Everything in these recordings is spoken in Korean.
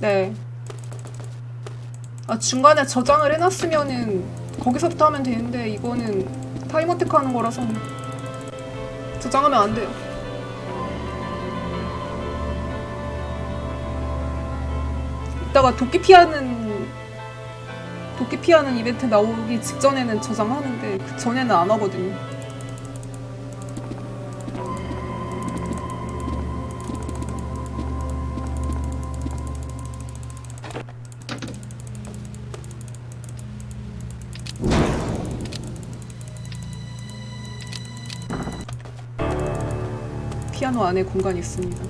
네. 아, 중간에 저장을 해놨으면은 거기서부터 하면 되는데 이거는 타임어택 하는 거라서 저장하면 안 돼요. 이따가 도끼 피하는 도끼 피하는 이벤트 나오기 직전에는 저장하는데 그 전에는 안 하거든요. 피아노 안에 공간이 있습니다.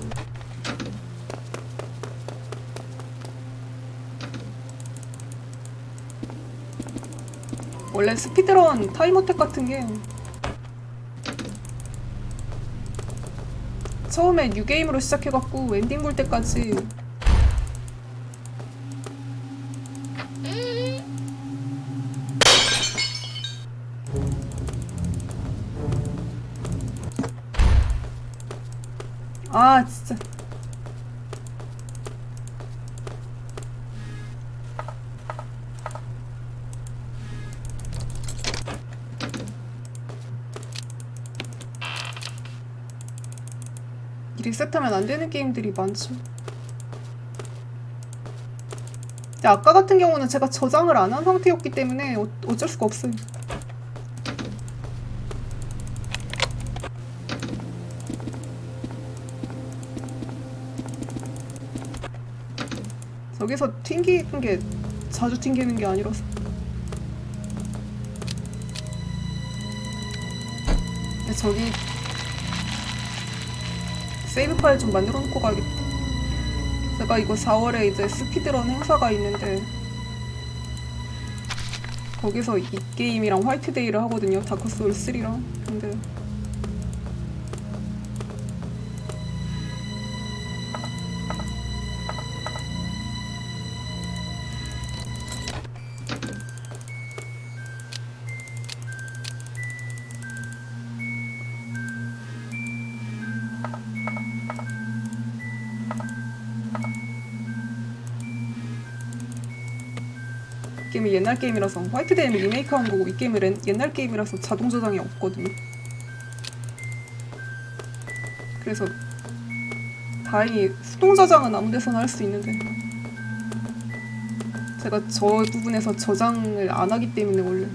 원래 스피드런 타임어택 같은 게 처음에 뉴게임으로 시작해갖고 엔딩 볼 때까지 리셋하면 안 되는 게임들이 많죠. 근데 아까 같은 경우는 제가 저장을 안 한 상태였기 때문에 어, 어쩔 수가 없어요. 저기서 튕기는 게 자주 튕기는 게 아니라서. 저기 세이브 파일 좀 만들어 놓고 가야겠다. 제가 이거 4월에 이제 스피드런 행사가 있는데 거기서 이 게임이랑 화이트데이를 하거든요. 다크소울 3랑. 근데 옛날 게임이라서 화이트 데이는 리메이크한 거고 이 게임은 렌- 옛날 게임이라서 자동 저장이 없거든요. 그래서 다행히 수동 저장은 아무 데서나 할 수 있는데 제가 저 부분에서 저장을 안 하기 때문에 원래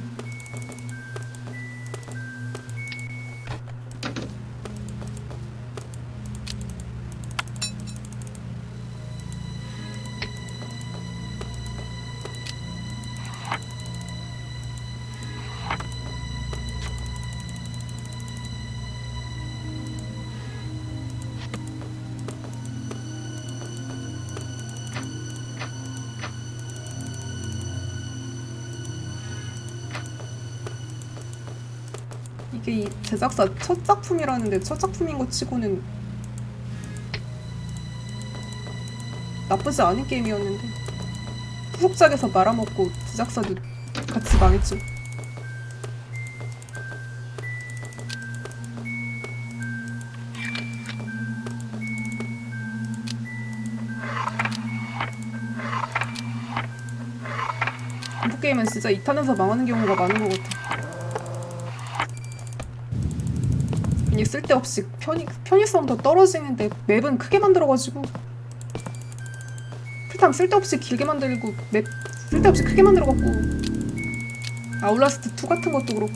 제작사 첫 작품이라는데 첫 작품인 것 치고는 나쁘지 않은 게임이었는데 후속작에서 말아먹고 제작사도 같이 망했죠. 공포 게임은 진짜 2탄에서 망하는 경우가 많은 것 같아. 괜히 쓸데없이 편의, 편의성도 떨어지는데 맵은 크게 만들어가지고 풀탐 쓸데없이 길게 만들고 맵 쓸데없이 크게 만들어갖고 아울라스트 2 같은 것도 그렇고.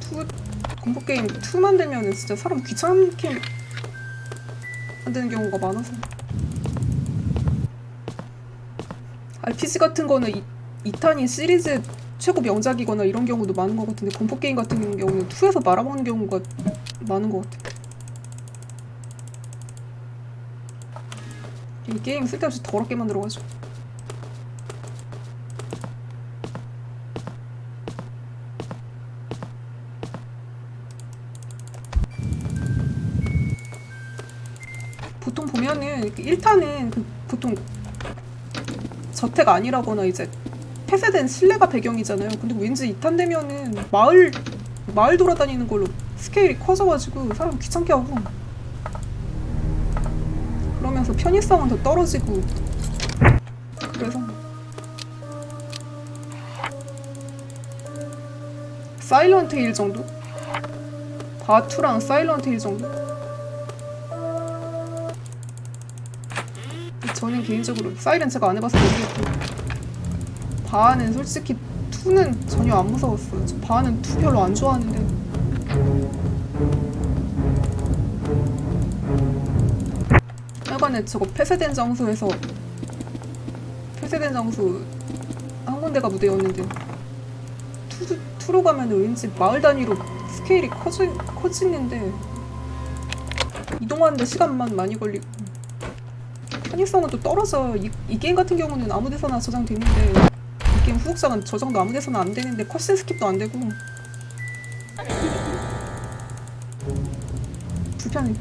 투 공포 게임 2 만들면은 진짜 사람 귀찮게 만드는 경우가 많아서. RPG 같은 거는 이, 2탄이 시리즈 최고 명작이거나 이런 경우도 많은 것 같은데 공포 게임 같은 경우는 2에서 말아먹는 경우가 많은 것 같아. 이 게임 쓸데없이 더럽게 만들어가지고. 보통 보면은 1탄은 그 보통 저택 아니라거나 이제 폐쇄된 실내가 배경이잖아요. 근데 왠지 2탄 되면은 마을 마을 돌아다니는 걸로 스케일이 커져가지고 사람 귀찮게 하고 그러면서 편의성은 더 떨어지고 그래서 사일런트 힐 정도? 바투랑 사일런트 힐 정도? 저는 개인적으로 제가 안 해봐서 모르겠고 바하는 솔직히 2는 전혀 안 무서웠어요. 저 바하는 2 별로 안 좋아하는데 하여간에 저거 폐쇄된 장소에서 폐쇄된 장소 한 군데가 무대였는데 투, 투로 가면 왠지 마을 단위로 스케일이 커지, 커지는데 이동하는데 시간만 많이 걸리고 편의성은 또 떨어져 이, 이 게임 같은 경우는 아무 데서나 저장되는데 이 게임 후속작은 저장도 아무 데서나 안 되는데 컷신 스킵도 안 되고. 불편해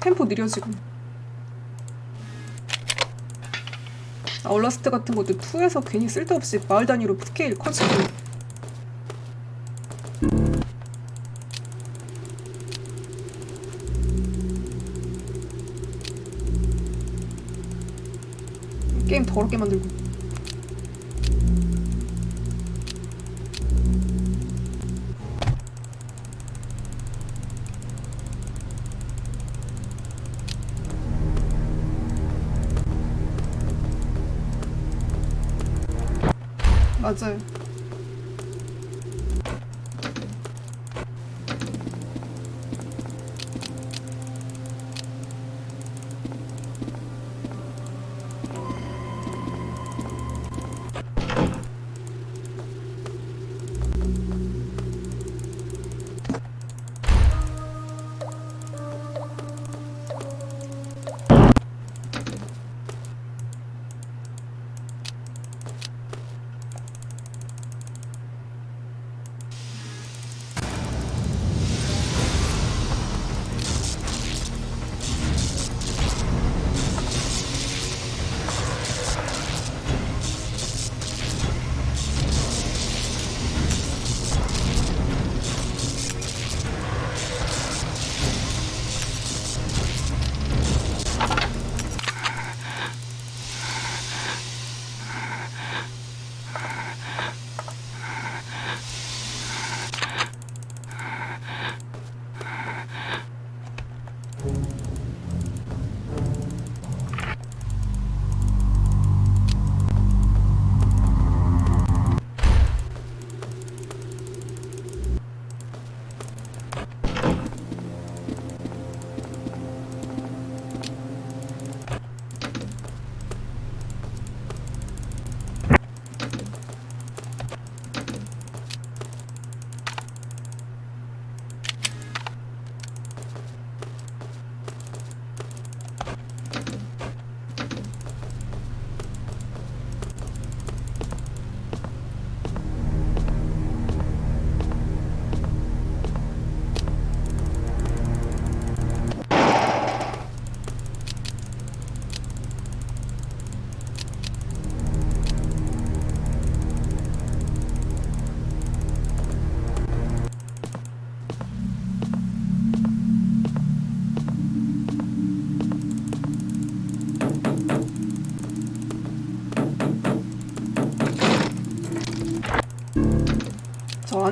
템포 느려지고 아울라스트 같은 것도 2에서 괜히 쓸데없이 마을 단위로 스케일 커지고 더럽게 만들고 맞아요.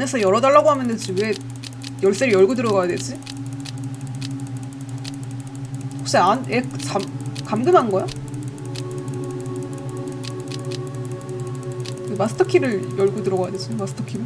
안에서 열어달라고 하면 되지 왜 열쇠를 열고 들어가야 되지? 혹시 안, 애 잠, 감금한 거야? 왜 마스터 키를 열고 들어가야 되지? 마스터 키를?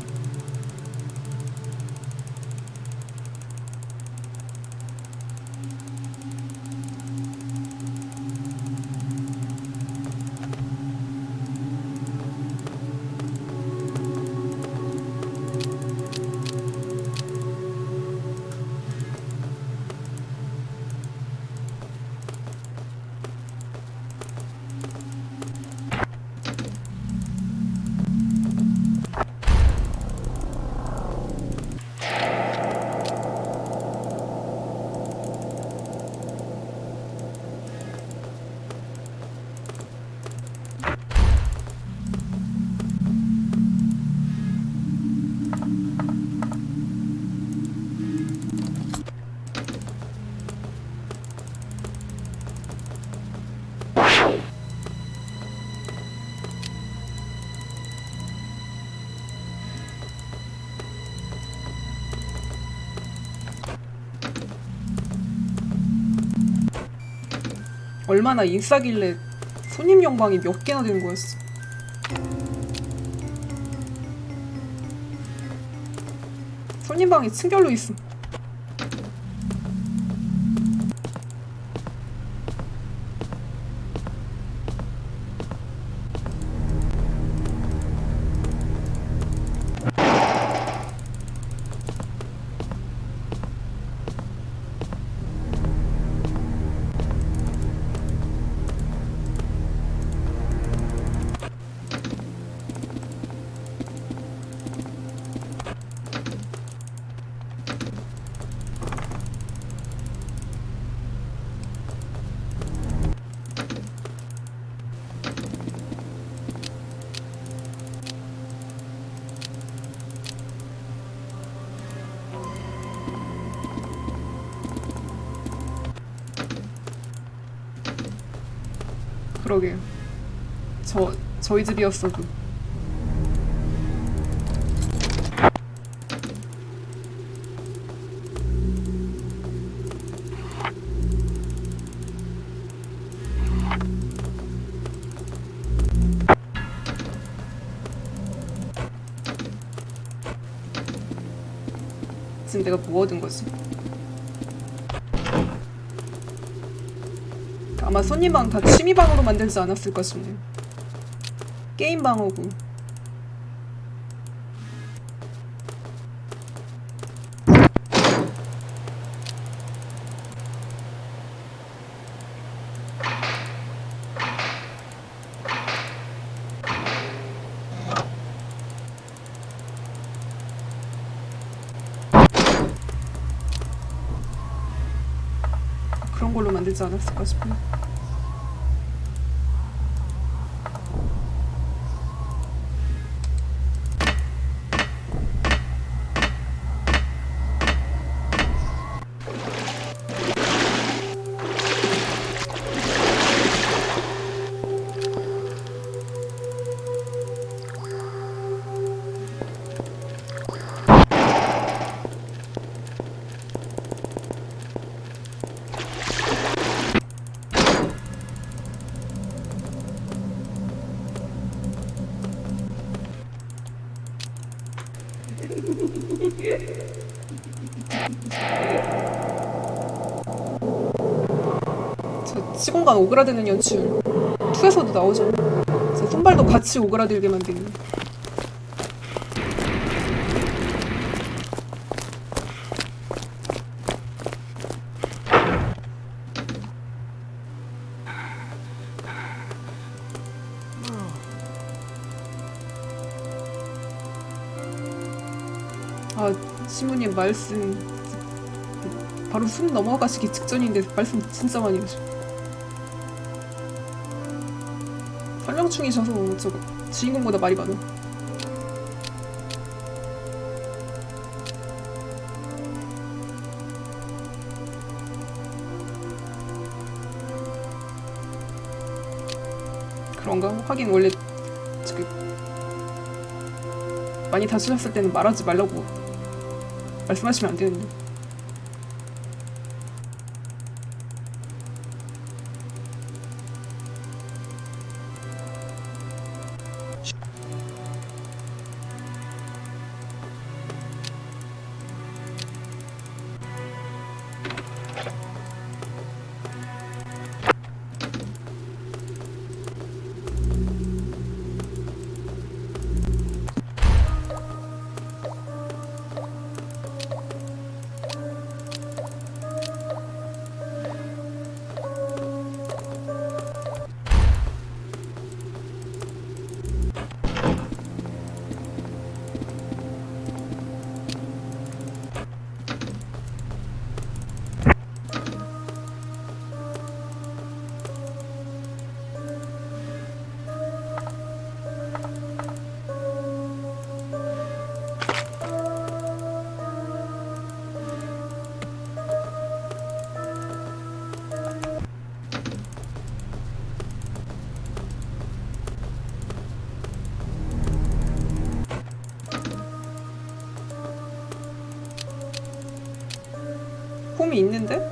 얼마나 인싸길래 손님 영방이 몇 개나 되는 거였어. 손님 방이 층별로 있음. 그러게요. 저 저희 집이었어도. 지금 내가 뭐 얻은 거지? 아마 손님방 다 취미방으로 만들지 않았을까 싶네요. 게임방하고 그런 걸로 만들지 않았을까 싶어요. 시공간 오그라드는 연출 2에서도 나오죠. 제 손발도 같이 오그라들게 만드는. 아 신부님 말씀 바로 숨 넘어가시기 직전인데 말씀 진짜 많이 하셔. 설명충이셔서 저거 주인공보다 말이 많아. 그런가? 하긴 원래 저기 많이 다치셨을 때는 말하지 말라고 말씀하 폼이 있는데?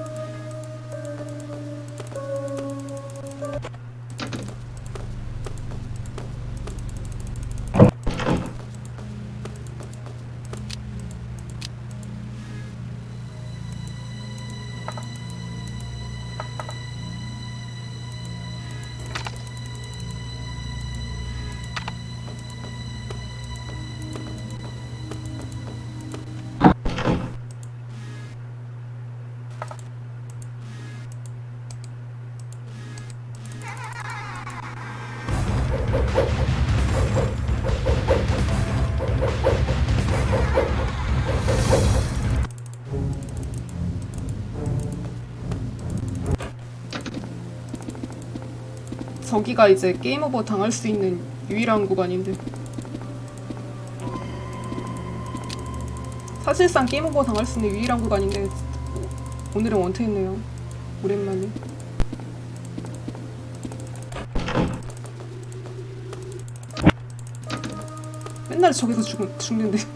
저기가 이제 게임 오버 당할 수 있는 유일한 구간인데. 사실상 게임 오버 당할 수 있는 유일한 구간인데 오늘은 원테있네요. 오랜만에. 맨날 저기서 죽, 죽는데.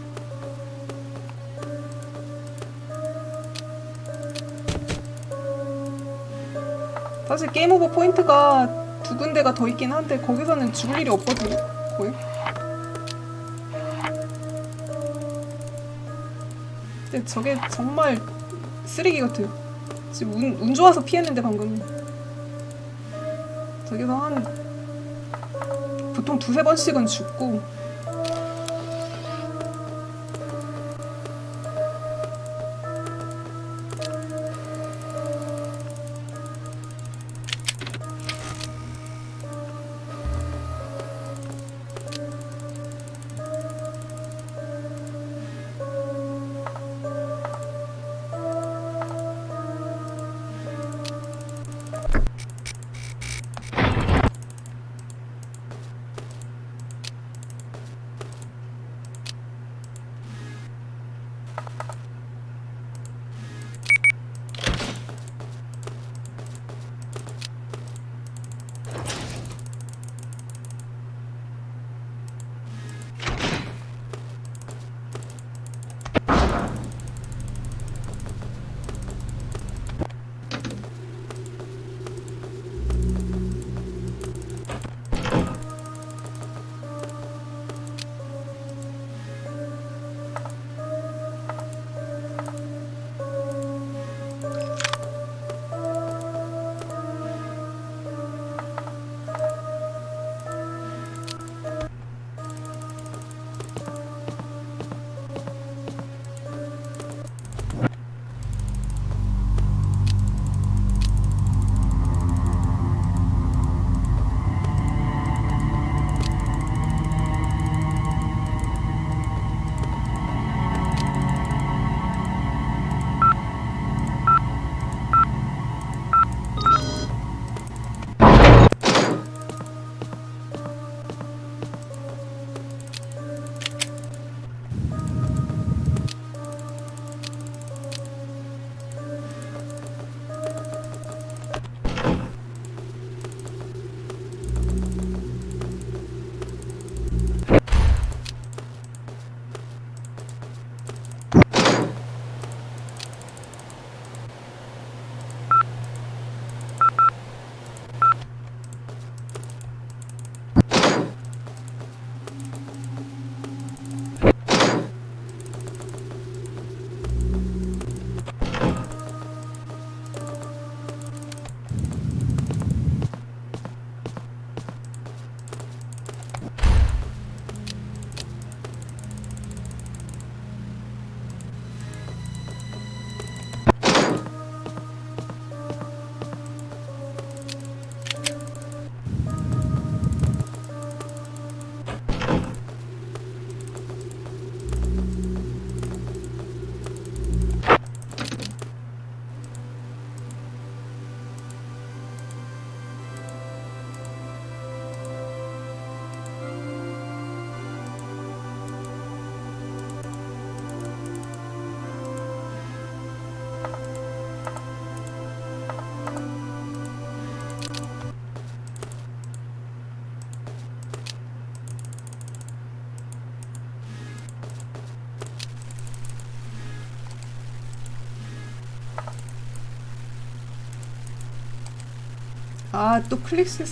사실 게임 오버 포인트가 두 군데가 더 있긴 한데 거기서는 죽을 일이 없거든요 거의. 근데 저게 정말 쓰레기 같아요. 지금 운, 운 좋아서 피했는데 방금. 저기서 한 보통 두세 번씩은 죽고 아 또 클릭스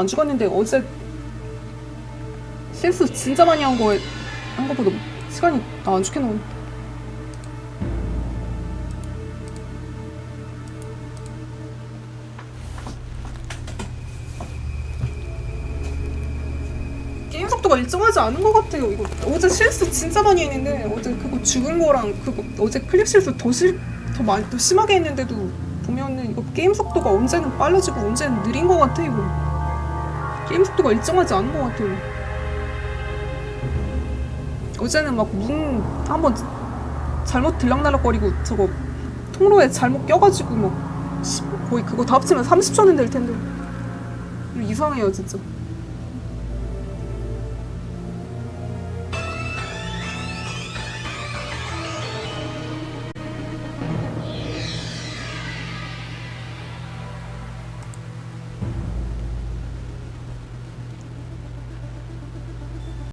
안 죽었는데 어제 실수 진짜 많이 한 거에 한 거보다 시간이 나안 나오네. 게임 속도가 일정하지 않은 것 같아요. 이거 어제 실수 진짜 많이 했는데 어제 그거 죽은 거랑 그거 어제 클릭 실수 더, 실, 더 많이 더 심하게 했는데도 보면은 이거 게임 속도가 언제는 빨라지고 언제는 느린 것 같아 이거. 게임 속도가 일정하지 않은 것 같아요. 어제는 막 문 한번 잘못 들락날락거리고 저거 통로에 잘못 껴가지고 막 십- 거의 그거 다 합치면 30초는 될 텐데 이상해요 진짜.